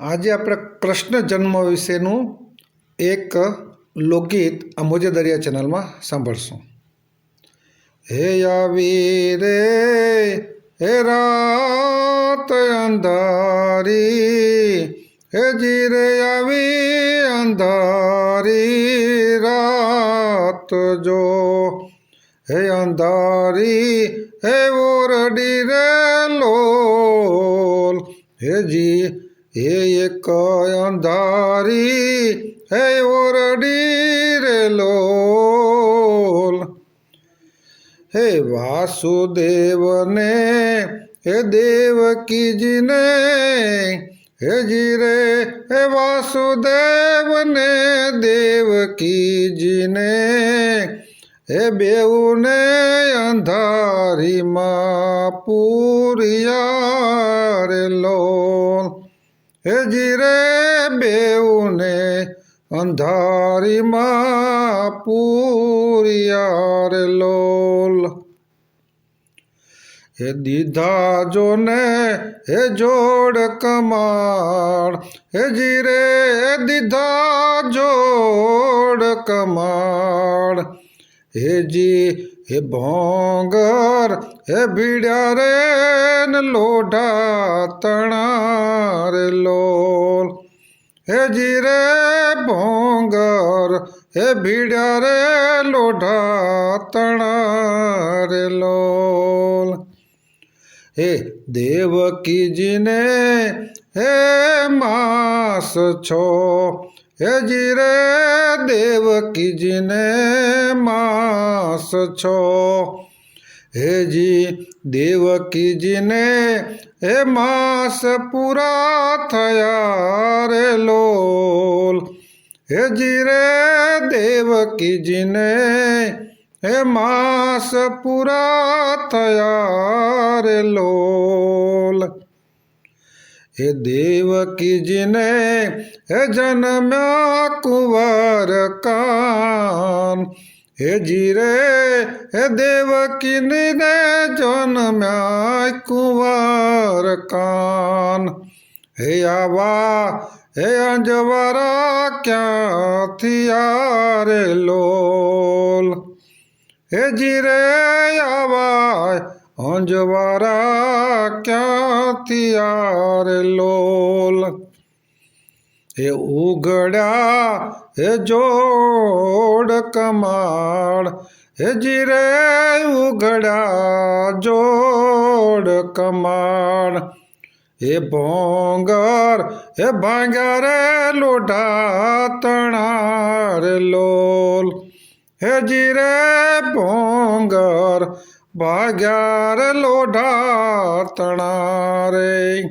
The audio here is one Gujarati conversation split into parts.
આજે આપણે કૃષ્ણ જન્મ વિશેનું એક લોકગીત અંબોજે દરિયા ચેનલમાં સાંભળશું. હે આવી રે હે રાત અંધારી, હે જીરે આવી અંધારી, રાત જો. હે અંધારી, હે ઓરડી રે લોલ, હે જી હે એક અંધારી, હે ઓરડી રે લોલ. હે વાસુદેવને, હે દેવકીજીને, હે જીરે, હે વાસુદેવને, દેવકીજીને, હે બેઉને અંધારીમાં પૂરિયા રે લોલ. હે જીરે બેઉને અંધારીમાં પૂરિયાર લોલ. હે દીધા જોને હે જોડ કમાડ હે જીરે દીધા જોડ કમાડ હે જી હે ભોંગર, હે ભીડ્યા રે ન લોઢા તણા રે લોલ. હે જીરે ભોંગર, હે ભીડ્યા રે લોઢા તણા રે લોલ. હે દેવકીજીને, હે માસ છો હે જીરે દેવકીજીને માસ છો હે જી દેવકીજીને હે માસ પૂરા થયા રે લોલ હે જીરે દેવકીજીને હે માસ પૂરા થયા રે લોલ હે દેવકીજીને હે જન્મ્યા કુંવર કાન. હે જીરે, હે દેવકીને જન્મ્યા કુંવર કાન. હે આવા, હે અંજવારા ક્યાંથી આરે લોલ હે જીરે, આવા અંજવારા ક્યાંથી આરે લોલ? હે ઉગડ્યા હે જોડ કમાડ હે જીરે ઉગડ્યા જોડ કમાડ હે ભોંગર, હે ભાંગ્યા રે લોઢા તણા રે લોલ. હે જીરે ભોંગર ભાગ્યા રે લોઢા તણારે.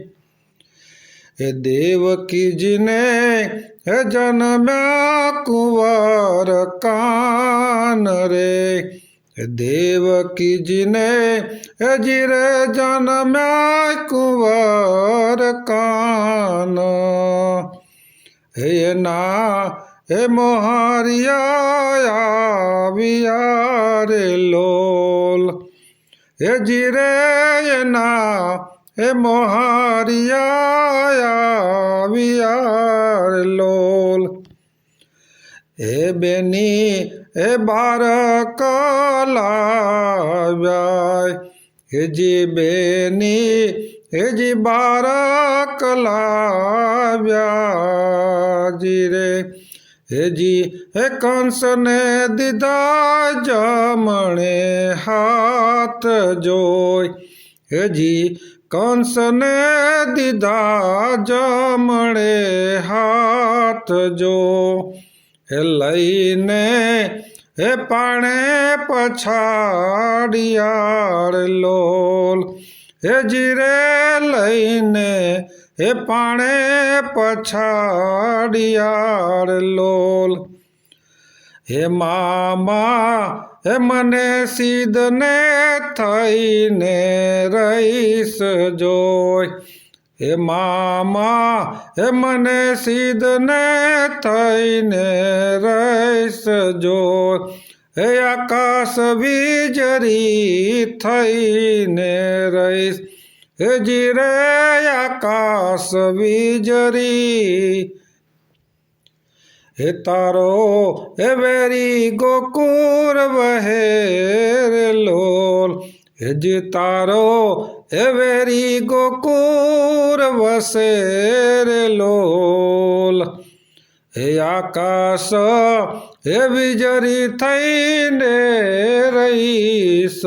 હે દેવકીજીને હે જન્મ્યા કુંવર કાન રે દેવકીજીને હે જીરે જન્મ્યા કુંવર કાન. હે ના હે મોહારિયા આવ્યા રે લોલ. હે જીરે એના, હે મોહારિયા આવ્યા લોલ. હે બેની, હે બાર કલાવ્યા હે જી બેની, હે જી બાર કલાવ્યા જી રે હે કંસને દીધા જમણે હાથ જોઈ. હે જી, કંસને દીધા જમણે હાથ જો હે લઈને હે પાણે પછાડિયાર લોલ. હે જીરે લઈને હે પાણે પછાડિયાર લોલ. હે મામા હે મને સીધને થઈને રહીશ જોઈ હે મામા હે મને સીધને થઈને રહીશ જોય. હે આકાશ વીજળી થઈને રહીશ હે જીરે આકાશ વીજરી હે તારો હે વેરી ગોકુર વહે રે લોલ હે જી તારો હે વેરી ગોકુર વસે રે લોલ હે આકાશ હે વીજળી થઈને રહીશ.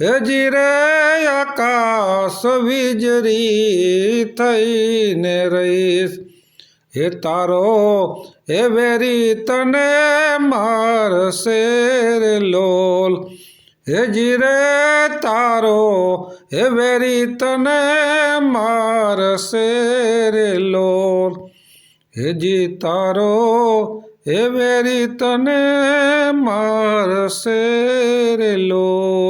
હે જીરે આકાશ વીજળી થઈને રહીશ. હે તારો, હે વેરી તને મારશે રે લોલ. હે જીરે તારો, હે વેરી તને મારશે રે લોલ. હે જી તારો હે રીતને તને મારશે રે લોલ.